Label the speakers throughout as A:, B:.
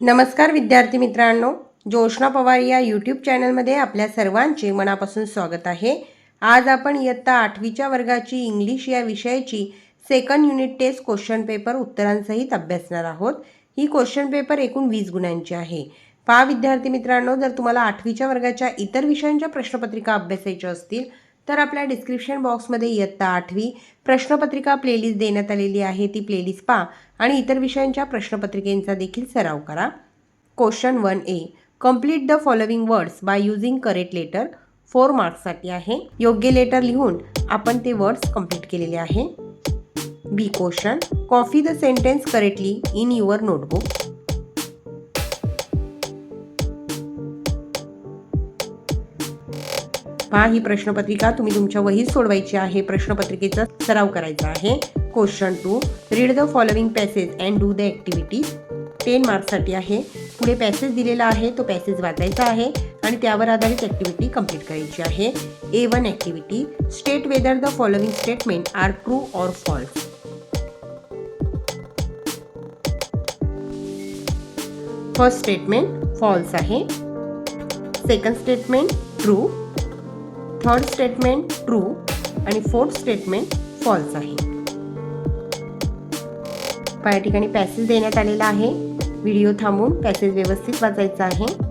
A: नमस्कार विद्यार्थी मित्रांनो जोशना पवार या यूट्यूब चॅनलमध्ये आपल्या सर्वांचे मनापासून स्वागत आहे. आज आपण इयत्ता आठवीच्या वर्गाची इंग्लिश या विषयाची second unit test question paper उत्तरांसहित अभ्यासणार आहोत. ही क्वेश्चन पेपर एकूण वीस गुणांची आहे. पहा विद्यार्थी मित्रांनो जर तुम्हाला आठवीच्या वर्गाच्या इतर विषयांच्या प्रश्नपत्रिका अभ्यासायच्या असतील तर आपल्या डिस्क्रिप्शन बॉक्समध्ये इयत्ता आठवी प्रश्नपत्रिका प्लेलिस्ट देण्यात आलेली आहे ती प्लेलिस्ट पहा. आणि इतर विषयांच्या प्रश्नपत्रिकेंचा देखील सराव करा. Question one A complete the following words by using correct letter four मार्क्ससाठी आहे. योग्य लेटर लिहून आपण ते वर्ड्स कंप्लीट केलेले आहे. B question copy the sentence correctly in your notebook पहा ही प्रश्नपत्रिका तुम्ही तुमच्या वहीत सोडवायची आहे. प्रश्नपत्रिकेचा सराव करायचा आहे. Question two read the following passage and do the activities ten मार्क्ससाठी आहे. पुढे पॅसेज दिलेला आहे. तो पॅसेज वाचायचा आहे. आणि त्यावर आधारित ॲक्टिव्हिटी कंप्लीट करायची आहे. A one activity state whether the following statement are true or false first statement false आहे. Second statement true third statement true आणि फोर्थ स्टेटमेंट फॉल्स आहे. पहा, या ठिकाणी पॅसेज देण्यात आलेला आहे. व्हिडिओ थांबून पॅसेज व्यवस्थित वाचायचा आहे.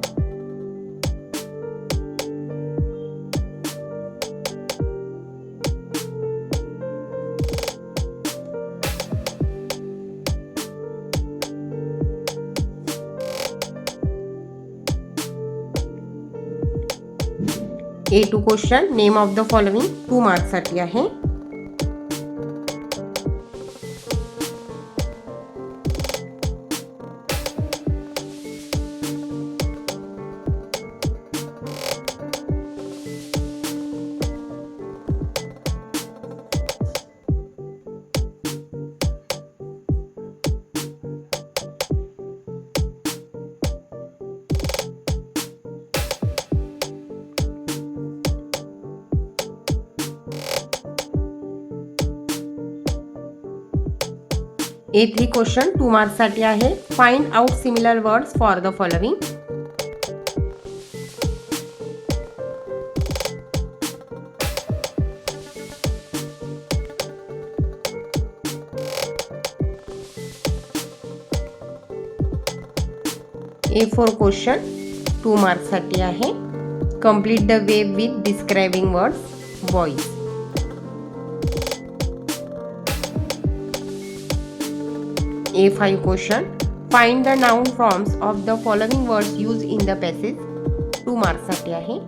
A: A two question name of the following two मार्क्ससाठी आहे. ए थ्री क्वेश्चन टू मार्क्ससाठी आहे. Find out similar words for the following A four question two मार्क्ससाठी आहे. Complete the web with describing words boys A5 question. Find the noun forms of the following words used in the passage. 2 marks साठी आहे.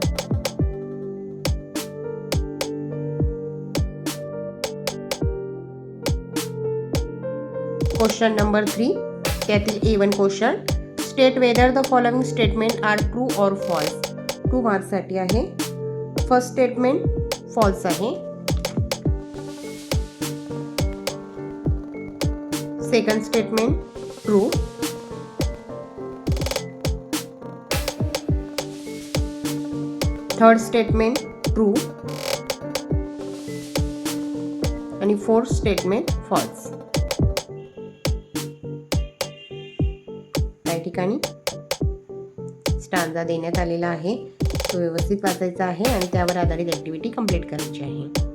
A: Question number three त्यातील A one question state whether the following statement are true or false two मार्क्ससाठी आहे. First statement false आहे. Second statement true third statement true आणि fourth statement false त्या ठिकाणी? Stanza देण्यात आलेला आहे. तो व्यवस्थित वाचायचा आहे आणि त्यावर आधारित ॲक्टिव्हिटी कंप्लीट करायची आहे.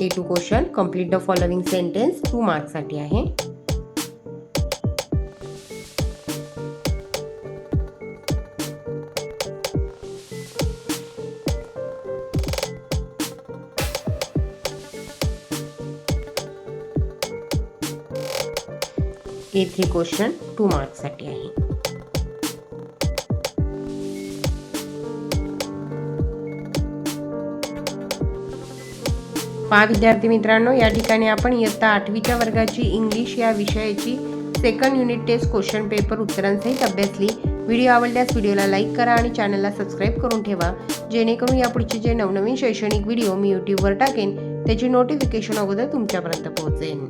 A: A two question complete the following sentence two मार्क्ससाठी आहे. ए थ्री क्वेश्चन टू मार्क्ससाठी आहे. पहा विद्यार्थी मित्रांनो या ठिकाणी आपण इयत्ता आठवीच्या वर्गाची इंग्लिश या विषयाची second unit test question paper उत्तरांसहित अभ्यासली. व्हिडिओ आवडल्यास व्हिडिओला लाईक करा आणि चॅनलला सबस्क्राईब करून ठेवा. जेणेकरून यापुढचे जे नवनवीन शैक्षणिक व्हिडिओ मी यूट्यूबवर टाकेन त्याची नोटिफिकेशन अगोदर तुमच्यापर्यंत पोहोचेल